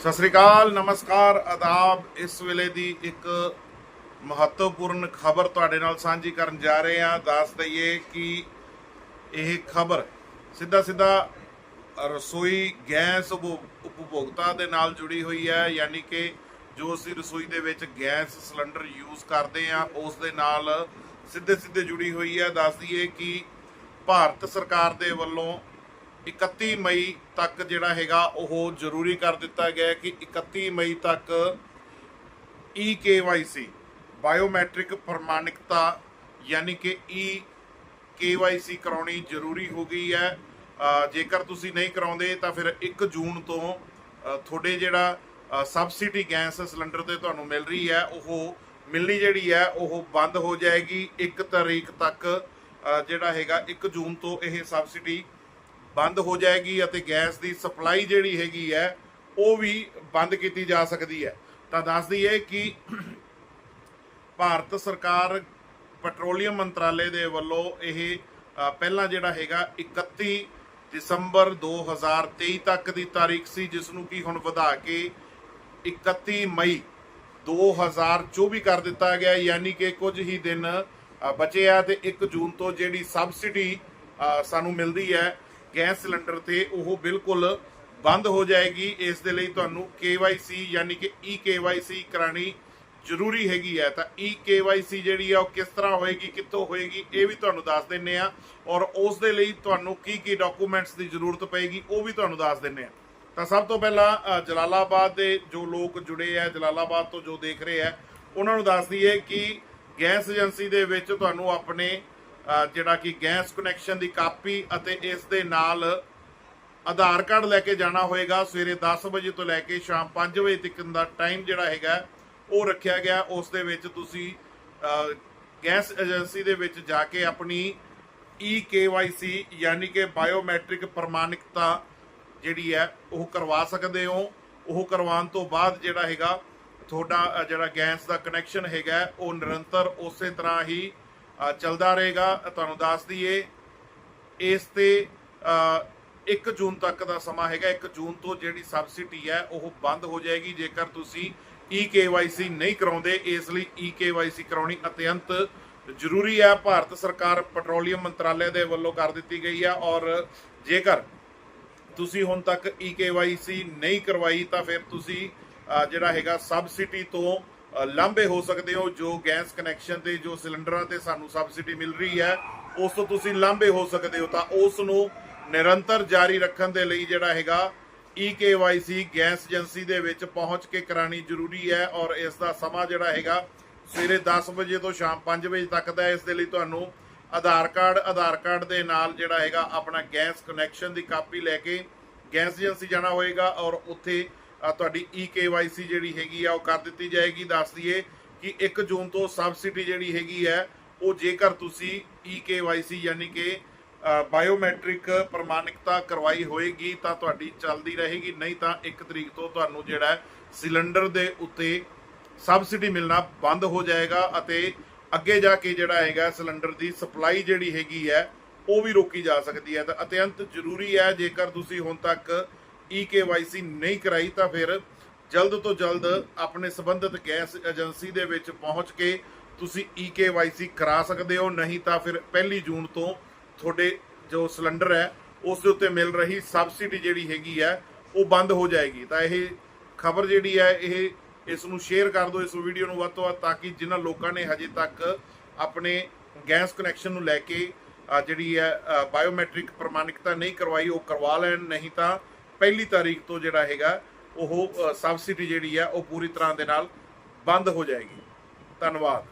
ਸਤਿ ਸ੍ਰੀ ਅਕਾਲ, ਨਮਸਕਾਰ, ਆਦਾਬ। ਇਸ ਵੇਲੇ ਦੀ ਇੱਕ ਮਹੱਤਵਪੂਰਨ ਖਬਰ ਤੁਹਾਡੇ ਨਾਲ ਸਾਂਝੀ ਕਰਨ ਜਾ ਰਹੇ ਹਾਂ। ਦੱਸ ਦਈਏ ਕਿ ਇਹ ਖਬਰ ਸਿੱਧਾ ਸਿੱਧਾ ਰਸੋਈ ਗੈਸ ਉਪਭੋ- ਉਪਭੋਗਤਾ ਦੇ ਨਾਲ ਜੁੜੀ ਹੋਈ ਹੈ। ਯਾਨੀ ਕਿ ਜੋ ਅਸੀਂ ਰਸੋਈ ਦੇ ਵਿੱਚ ਗੈਸ ਸਿਲੰਡਰ ਯੂਜ਼ ਕਰਦੇ ਹਾਂ, ਉਸ ਦੇ ਨਾਲ ਸਿੱਧੇ ਸਿੱਧੇ ਜੁੜੀ ਹੋਈ ਹੈ। ਦੱਸ ਦਈਏ ਕਿ ਭਾਰਤ ਸਰਕਾਰ ਦੇ ਵੱਲੋਂ 31 ਮਈ ਤੱਕ ਜਿਹੜਾ ਹੈਗਾ ਉਹ ਜ਼ਰੂਰੀ ਕਰ ਦਿੱਤਾ ਗਿਆ ਕਿ 31 ਮਈ ਤੱਕ ਈ KYC ਬਾਇਓਮੈਟ੍ਰਿਕ ਪ੍ਰਮਾਣਿਕਤਾ, ਯਾਨੀ ਕਿ ਈ KYC ਕਰਾਉਣੀ ਜ਼ਰੂਰੀ ਹੋ ਗਈ ਹੈ। ਜੇਕਰ ਤੁਸੀਂ ਨਹੀਂ ਕਰਾਉਂਦੇ ਤਾਂ ਫਿਰ 1 ਜੂਨ ਤੋਂ ਤੁਹਾਡੇ ਜਿਹੜਾ ਸਬਸਿਡੀ ਗੈਸ ਸਿਲੰਡਰ ਤੇ ਤੁਹਾਨੂੰ ਮਿਲ ਰਹੀ ਹੈ, ਉਹ ਮਿਲਣੀ ਜਿਹੜੀ ਹੈ, ਉਹ ਬੰਦ ਹੋ ਜਾਏਗੀ। 1 ਤਰੀਕ ਤੱਕ ਜਿਹੜਾ ਹੈਗਾ 1 ਜੂਨ ਤੋਂ ਇਹ ਸਬਸਿਡੀ ਬੰਦ ਹੋ ਜਾਏਗੀ ਅਤੇ ਗੈਸ ਦੀ ਸਪਲਾਈ ਜਿਹੜੀ ਹੈਗੀ ਹੈ ਉਹ ਵੀ ਬੰਦ ਕੀਤੀ ਜਾ ਸਕਦੀ ਹੈ। ਤਾਂ ਦੱਸ ਦਈਏ ਕਿ ਭਾਰਤ ਸਰਕਾਰ ਪੈਟਰੋਲੀਅਮ ਮੰਤਰਾਲੇ ਦੇ ਵੱਲੋਂ ਇਹ ਪਹਿਲਾਂ ਜਿਹੜਾ ਹੈਗਾ 31 ਦਸੰਬਰ 2023 ਤੱਕ ਦੀ ਤਾਰੀਖ ਸੀ ਜਿਸ ਨੂੰ ਕਿ ਹੁਣ ਵਧਾ ਕੇ 31 ਮਈ 2024 ਕਰ ਦਿੱਤਾ ਗਿਆ। ਯਾਨੀ ਕਿ ਕੁਝ ਹੀ ਦਿਨ ਅ, ਬਚੇ ਆ ਤੇ 1 ਜੂਨ ਤੋਂ ਜਿਹੜੀ ਸਬਸਿਡੀ ਸਾਨੂੰ ਮਿਲਦੀ ਹੈ ਗੈਸ ਸਿਲੰਡਰ ਤੇ ਉਹ ਬਿਲਕੁਲ ਬੰਦ ਹੋ ਜਾਏਗੀ। ਇਸ ਦੇ ਲਈ ਤੁਹਾਨੂੰ KYC ਯਾਨੀ ਕਿ ਈ KYC ਕਰਾਣੀ ਜ਼ਰੂਰੀ ਹੈਗੀ ਹੈ। ਤਾਂ ਈ KYC ਜਿਹੜੀ ਆ, ਉਹ ਕਿਸ ਤਰ੍ਹਾਂ ਹੋਏਗੀ, ਕਿੱਥੋਂ ਹੋਏਗੀ, ਇਹ ਵੀ ਤੁਹਾਨੂੰ ਦੱਸ ਦਿੰਨੇ ਆ ਔਰ ਉਸ ਦੇ ਲਈ ਤੁਹਾਨੂੰ ਕੀ ਕੀ ਡਾਕੂਮੈਂਟਸ ਦੀ ਜ਼ਰੂਰਤ ਪਏਗੀ, ਉਹ ਵੀ ਤੁਹਾਨੂੰ ਦੱਸ ਦਿੰਨੇ ਆ ਤਾਂ ਸਭ ਤੋਂ ਪਹਿਲਾਂ ਜਲਾਲਾਬਾਦ ਦੇ ਜੋ ਲੋਕ ਜੁੜੇ ਆ, ਜਲਾਲਾਬਾਦ ਤੋਂ ਜੋ ਦੇਖ ਰਹੇ ਆ, ਉਹਨਾਂ ਨੂੰ ਦੱਸ ਦਈਏ ਕਿ ਗੈਸ ਏਜੰਸੀ ਦੇ ਵਿੱਚ ਤੁਹਾਨੂੰ ਆਪਣੇ ਜਿਹੜਾ ਕਿ ਗੈਸ ਕਨੈਕਸ਼ਨ ਦੀ ਕਾਪੀ ਅਤੇ ਇਸ ਦੇ ਨਾਲ ਆਧਾਰ ਕਾਰਡ ਲੈ ਕੇ ਜਾਣਾ ਹੋਏਗਾ। ਸਵੇਰੇ 10 ਵਜੇ ਤੋਂ ਲੈ ਕੇ ਸ਼ਾਮ 5 ਵਜੇ ਤੱਕ ਦਾ ਟਾਈਮ ਜਿਹੜਾ ਹੈਗਾ, ਉਹ ਰੱਖਿਆ ਗਿਆ। ਉਸ ਦੇ ਵਿੱਚ ਤੁਸੀਂ ਗੈਸ ਏਜੰਸੀ ਦੇ ਵਿੱਚ ਜਾ ਕੇ ਆਪਣੀ ਈ KYC ਯਾਨੀ ਕਿ ਬਾਇਓਮੈਟ੍ਰਿਕ ਪ੍ਰਮਾਣਿਕਤਾ ਜਿਹੜੀ ਹੈ, ਉਹ ਕਰਵਾ ਸਕਦੇ ਹੋ। ਉਹ ਕਰਵਾਉਣ ਤੋਂ ਬਾਅਦ ਜਿਹੜਾ ਹੈਗਾ, ਤੁਹਾਡਾ ਜਿਹੜਾ ਗੈਸ ਦਾ ਕਨੈਕਸ਼ਨ ਹੈਗਾ, ਉਹ ਨਿਰੰਤਰ ਉਸੇ ਤਰ੍ਹਾਂ ਹੀ ਚੱਲਦਾ ਰਹੇਗਾ। ਤੁਹਾਨੂੰ ਦੱਸ ਦਈਏ ਇਸ ਤੇ ਅ, 1 ਜੂਨ ਤੱਕ ਦਾ ਸਮਾਂ ਹੈਗਾ। 1 ਜੂਨ ਤੋਂ ਜਿਹੜੀ ਸਬਸਿਡੀ ਹੈ ਉਹ ਬੰਦ ਹੋ ਜਾਏਗੀ। ਜੇਕਰ ਤੁਸੀਂ ਈ KYC ਨਹੀਂ ਕਰਾਉਂਦੇ ਇਸ ਲਈ ਈ KYC ਕਰਾਉਣੀ ਅਤਿਅੰਤ ਜ਼ਰੂਰੀ ਹੈ। ਭਾਰਤ ਸਰਕਾਰ ਪੈਟਰੋਲੀਅਮ ਮੰਤਰਾਲੇ ਦੇ ਵੱਲੋਂ ਕਰ ਦਿੱਤੀ ਗਈ ਹੈ ਔਰ ਜੇਕਰ ਤੁਸੀਂ ਹੁਣ ਤੱਕ ਈ KYC ਨਹੀਂ ਕਰਵਾਈ ਤਾਂ ਫਿਰ ਤੁਸੀਂ ਜਿਹੜਾ ਹੈਗਾ ਸਬਸਿਡੀ ਤੋਂ ਲਾਂਭੇ ਹੋ ਸਕਦੇ ਹੋ ਜੋ ਗੈਸ ਕਨੈਕਸ਼ਨ ਤੇ ਜੋ ਸਿਲੰਡਰਾਂ ਤੇ ਸਾਨੂੰ ਸਬਸਿਡੀ ਮਿਲ ਰਹੀ ਹੈ, ਉਸ ਤੋਂ ਤੁਸੀਂ ਲਾਂਭੇ ਹੋ ਸਕਦੇ ਹੋ। ਤਾਂ ਉਸ ਨੂੰ ਨਿਰੰਤਰ ਜਾਰੀ ਰੱਖਣ ਦੇ ਲਈ ਜਿਹੜਾ ਹੈਗਾ, ਈ KYC ਗੈਸ ਏਜੰਸੀ ਦੇ ਵਿੱਚ ਪਹੁੰਚ ਕੇ ਕਰਾਣੀ ਜ਼ਰੂਰੀ ਹੈ ਔਰ ਇਸ ਦਾ ਸਮਾਂ ਜਿਹੜਾ ਹੈਗਾ, ਸਵੇਰੇ 10 ਵਜੇ ਤੋਂ ਸ਼ਾਮ 5 ਵਜੇ ਤੱਕ ਦਾ ਇਸ ਦੇ ਲਈ ਤੁਹਾਨੂੰ ਆਧਾਰ ਕਾਰਡ ਆਧਾਰ ਕਾਰਡ ਦੇ ਨਾਲ ਜਿਹੜਾ ਹੈਗਾ ਆਪਣਾ ਗੈਸ ਕਨੈਕਸ਼ਨ ਦੀ ਕਾਪੀ ਲੈ ਕੇ ਗੈਸ ਏਜੰਸੀ ਜਾਣਾ ਹੋਏਗਾ ਔਰ ਉੱਥੇ ਤੁਹਾਡੀ ਈ KYC ਜਿਹੜੀ ਹੈਗੀ ਆ, ਉਹ ਕਰ ਦਿੱਤੀ ਜਾਏਗੀ। ਦੱਸ ਦਈਏ ਕਿ 1 ਜੂਨ ਤੋਂ ਸਬਸਿਡੀ ਜਿਹੜੀ ਹੈਗੀ ਹੈ ਉਹ ਜੇਕਰ ਤੁਸੀਂ ਈ KYC ਯਾਨੀ ਕਿ ਬਾਇਓਮੈਟ੍ਰਿਕ ਪ੍ਰਮਾਣਿਕਤਾ ਕਰਵਾਈ ਹੋਏਗੀ, ਤਾਂ ਤੁਹਾਡੀ ਚੱਲਦੀ ਰਹੇਗੀ। ਨਹੀਂ ਤਾਂ 1 ਤਰੀਕ ਤੋਂ ਤੁਹਾਨੂੰ ਜਿਹੜਾ ਸਿਲੰਡਰ ਦੇ ਉੱਤੇ ਸਬਸਿਡੀ ਮਿਲਣਾ ਬੰਦ ਹੋ ਜਾਏਗਾ ਅਤੇ ਅੱਗੇ ਜਾ ਕੇ ਜਿਹੜਾ ਹੈਗਾ ਸਿਲੰਡਰ ਦੀ ਸਪਲਾਈ ਜਿਹੜੀ ਹੈਗੀ ਹੈ ਉਹ ਵੀ ਰੋਕੀ ਜਾ ਸਕਦੀ ਹੈ। ਤਾਂ ਅਤਿਅੰਤ ਜ਼ਰੂਰੀ ਹੈ, ਜੇਕਰ ਤੁਸੀਂ ਹੁਣ ਤੱਕ ਈ KYC ਨਹੀਂ ਕਰਾਈ ਤਾਂ ਫਿਰ ਜਲਦ ਤੋਂ ਜਲਦ ਆਪਣੇ ਸੰਬੰਧਿਤ ਗੈਸ ਏਜੰਸੀ ਦੇ ਵਿੱਚ ਪਹੁੰਚ ਕੇ ਤੁਸੀਂ ਈ KYC ਕਰਾ ਸਕਦੇ ਹੋ, ਨਹੀਂ ਤਾਂ ਫਿਰ ਪਹਿਲੀ ਜੂਨ ਤੋਂ ਤੁਹਾਡੇ ਜੋ ਸਿਲੰਡਰ ਹੈ, ਉਸ ਦੇ ਉੱਤੇ ਮਿਲ ਰਹੀ ਸਬਸਿਡੀ ਜਿਹੜੀ ਹੈਗੀ ਹੈ, ਉਹ ਬੰਦ ਹੋ ਜਾਏਗੀ। ਤਾਂ ਇਹ ਖਬਰ ਜਿਹੜੀ ਹੈ, ਇਹ ਇਸ ਨੂੰ ਸ਼ੇਅਰ ਕਰ ਦਿਓ ਇਸ ਵੀਡੀਓ ਨੂੰ ਵੱਧ ਤੋਂ ਵੱਧ, ਤਾਂ ਕਿ ਜਿਨ੍ਹਾਂ ਲੋਕਾਂ ਨੇ ਹਜੇ ਤੱਕ ਆਪਣੇ ਗੈਸ ਕਨੈਕਸ਼ਨ ਨੂੰ ਲੈ ਕੇ ਜਿਹੜੀ ਹੈ ਬਾਇਓਮੈਟ੍ਰਿਕ ਪ੍ਰਮਾਣਿਕਤਾ ਨਹੀਂ ਕਰਵਾਈ, ਉਹ ਕਰਵਾ ਲੈਣ, ਨਹੀਂ ਤਾਂ ਪਹਿਲੀ ਤਾਰੀਖ ਤੋਂ ਜਿਹੜਾ ਹੈਗਾ, ਉਹ ਸਬਸਿਡੀ ਜਿਹੜੀ ਹੈ ਉਹ ਪੂਰੀ ਤਰ੍ਹਾਂ ਦੇ ਨਾਲ ਬੰਦ ਹੋ ਜਾਏਗੀ। ਧੰਨਵਾਦ।